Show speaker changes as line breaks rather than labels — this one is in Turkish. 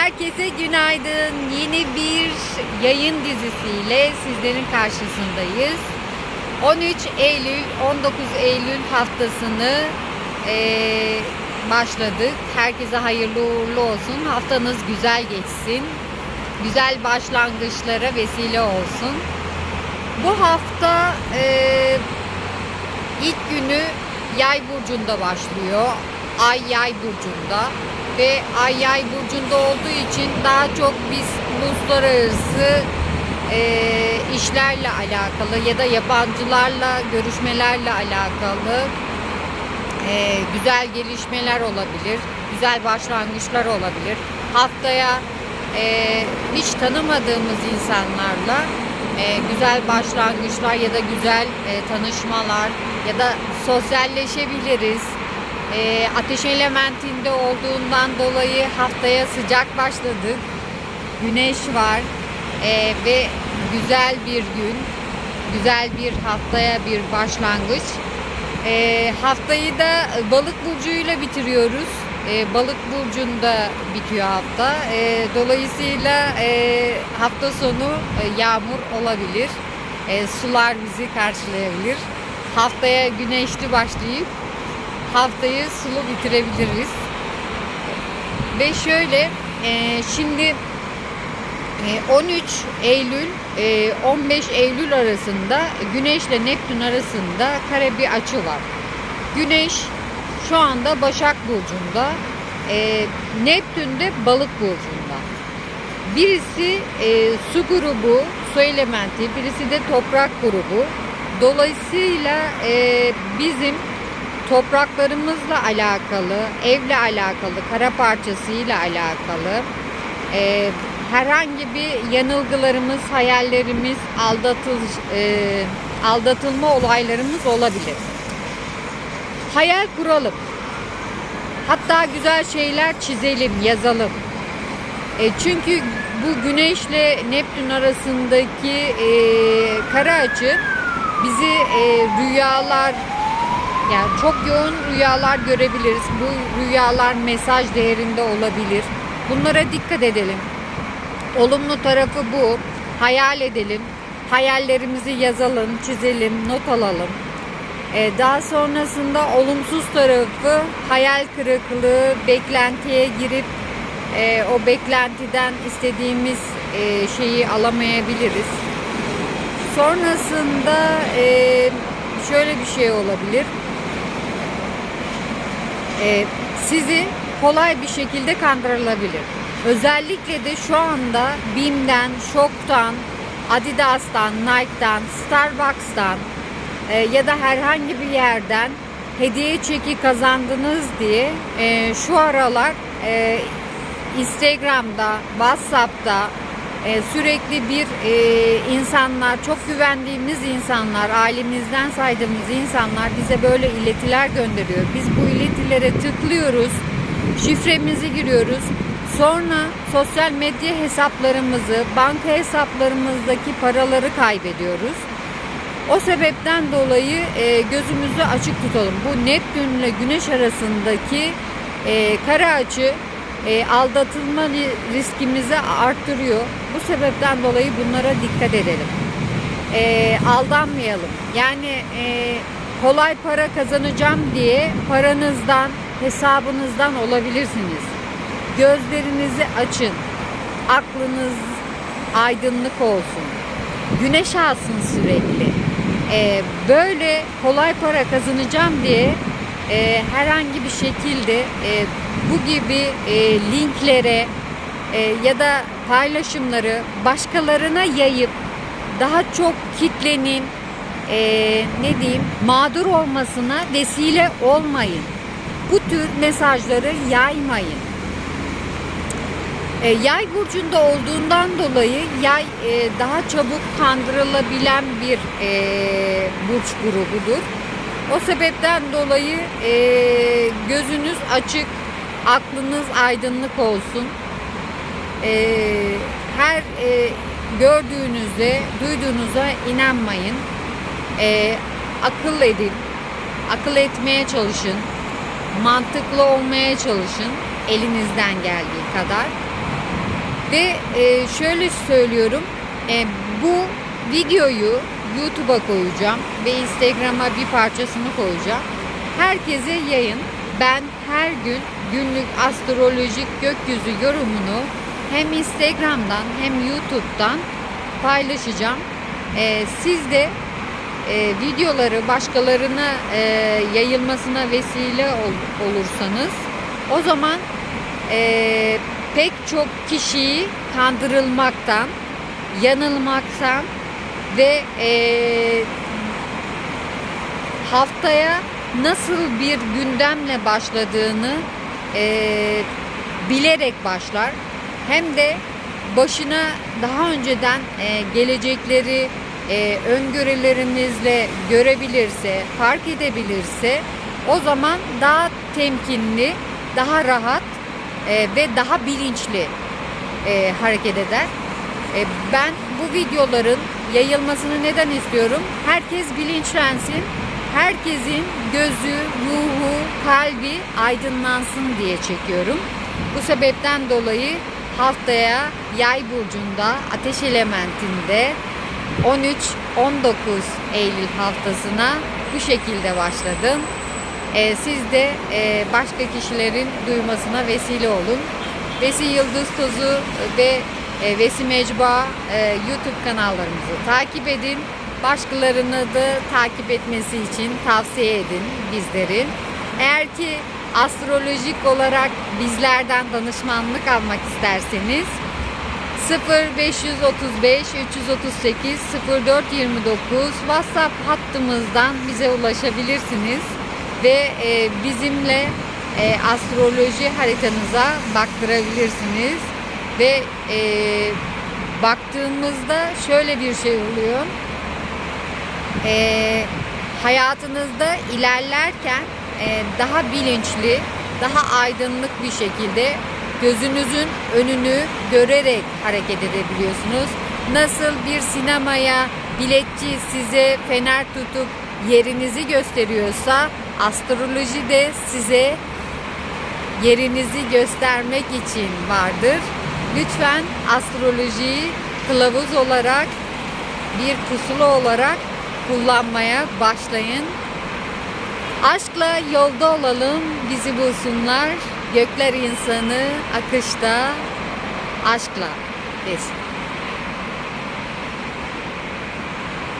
Herkese günaydın. Yeni bir yayın dizisiyle sizlerin karşısındayız. 13 Eylül, 19 Eylül haftasını eee, başladık. Herkese hayırlı uğurlu olsun. Haftanız güzel geçsin. Güzel başlangıçlara vesile olsun. Bu hafta eee İlk günü Yay burcunda başlıyor. Ay Yay burcunda ve Ay Yay burcunda olduğu için daha çok biz uluslararası e, işlerle alakalı ya da yabancılarla görüşmelerle alakalı e, güzel gelişmeler olabilir, güzel başlangıçlar olabilir. Haftaya e, hiç tanımadığımız insanlarla e, güzel başlangıçlar ya da güzel e, tanışmalar ya da sosyalleşebiliriz. E, ateş elementinde olduğundan dolayı haftaya sıcak başladık. Güneş var e, ve güzel bir gün, güzel bir haftaya bir başlangıç. E, haftayı da balık burcuyla bitiriyoruz. E, balık burcunda bitiyor hafta. E, dolayısıyla e, hafta sonu e, yağmur olabilir. E, sular bizi karşılayabilir. Haftaya güneşli başlayıp haftayı sulu bitirebiliriz. Ve şöyle e, şimdi e, 13 Eylül e, 15 Eylül arasında Güneş ile Neptün arasında kare bir açı var. Güneş şu anda Başak Burcu'nda, e, Neptün de Balık Burcu'nda. Birisi e, su grubu, su elementi, birisi de toprak grubu. Dolayısıyla e, bizim topraklarımızla alakalı, evle alakalı, kara parçasıyla alakalı e, herhangi bir yanılgılarımız, hayallerimiz, aldatıl, e, aldatılma olaylarımız olabilir. Hayal kuralım. Hatta güzel şeyler çizelim, yazalım. E, çünkü bu güneşle Neptün arasındaki e, kara açı bizi e, rüyalar yani çok yoğun rüyalar görebiliriz. Bu rüyalar mesaj değerinde olabilir. Bunlara dikkat edelim. Olumlu tarafı bu. Hayal edelim. Hayallerimizi yazalım, çizelim, not alalım. Ee, daha sonrasında olumsuz tarafı hayal kırıklığı, beklentiye girip e, o beklentiden istediğimiz e, şeyi alamayabiliriz. Sonrasında e, şöyle bir şey olabilir. E, sizi kolay bir şekilde kandırılabilir. Özellikle de şu anda BİM'den, Şok'tan, Adidas'tan, Nike'dan, Starbucks'tan e, ya da herhangi bir yerden hediye çeki kazandınız diye e, şu aralar e, Instagram'da, WhatsApp'ta e, sürekli bir e, insanlar, çok güvendiğimiz insanlar, ailemizden saydığımız insanlar bize böyle iletiler gönderiyor. Biz bu iletilere tıklıyoruz, şifremizi giriyoruz. Sonra sosyal medya hesaplarımızı, banka hesaplarımızdaki paraları kaybediyoruz. O sebepten dolayı e, gözümüzü açık tutalım. Bu Neptün ile Güneş arasındaki e, kara açı e, aldatılma ri- riskimizi arttırıyor. Bu sebepten dolayı bunlara dikkat edelim. E, aldanmayalım. Yani e, kolay para kazanacağım diye paranızdan, hesabınızdan olabilirsiniz. Gözlerinizi açın. Aklınız aydınlık olsun. Güneş alsın sürekli. E, böyle kolay para kazanacağım diye e, herhangi bir şekilde e, bu gibi e, linklere e, ya da paylaşımları başkalarına yayıp daha çok kitlenin e, ne diyeyim mağdur olmasına vesile olmayın. Bu tür mesajları yaymayın. E, yay burcunda olduğundan dolayı yay e, daha çabuk kandırılabilen bir e, burç grubudur. O sebepten dolayı e, gözünüz açık, aklınız aydınlık olsun. E, her e, gördüğünüzde, duyduğunuza inanmayın. E, akıl edin, akıl etmeye çalışın, mantıklı olmaya çalışın elinizden geldiği kadar. Ve e, şöyle söylüyorum. e, bu videoyu YouTube'a koyacağım ve Instagram'a bir parçasını koyacağım. Herkese yayın. Ben her gün günlük astrolojik gökyüzü yorumunu hem Instagram'dan hem YouTube'dan paylaşacağım. E, siz de e, videoları başkalarına e, yayılmasına vesile ol- olursanız o zaman e, pek çok kişiyi kandırılmaktan, yanılmaktan ve e, haftaya nasıl bir gündemle başladığını e, bilerek başlar. Hem de başına daha önceden e, gelecekleri e, öngörülerinizle görebilirse, fark edebilirse o zaman daha temkinli, daha rahat e, ve daha bilinçli e, hareket eder. E, ben bu videoların yayılmasını neden istiyorum? Herkes bilinçlensin. Herkesin gözü, ruhu, kalbi aydınlansın diye çekiyorum. Bu sebepten dolayı haftaya Yay burcunda Ateş elementinde 13-19 Eylül haftasına bu şekilde başladım. Ee, siz de e, başka kişilerin duymasına vesile olun. Vesi Yıldız Tozu ve e, Vesi Mecba e, YouTube kanallarımızı takip edin. Başkalarını da takip etmesi için tavsiye edin bizleri. Eğer ki astrolojik olarak bizlerden danışmanlık almak isterseniz 0535 338 0429 WhatsApp hattımızdan bize ulaşabilirsiniz ve e, bizimle e, astroloji haritanıza baktırabilirsiniz ve e, baktığımızda şöyle bir şey oluyor. E, hayatınızda ilerlerken e, daha bilinçli, daha aydınlık bir şekilde gözünüzün önünü görerek hareket edebiliyorsunuz. Nasıl bir sinemaya biletçi size fener tutup yerinizi gösteriyorsa astroloji de size yerinizi göstermek için vardır. Lütfen astrolojiyi kılavuz olarak bir pusula olarak kullanmaya başlayın. Aşkla yolda olalım, bizi bulsunlar. Gökler insanı akışta aşkla desin.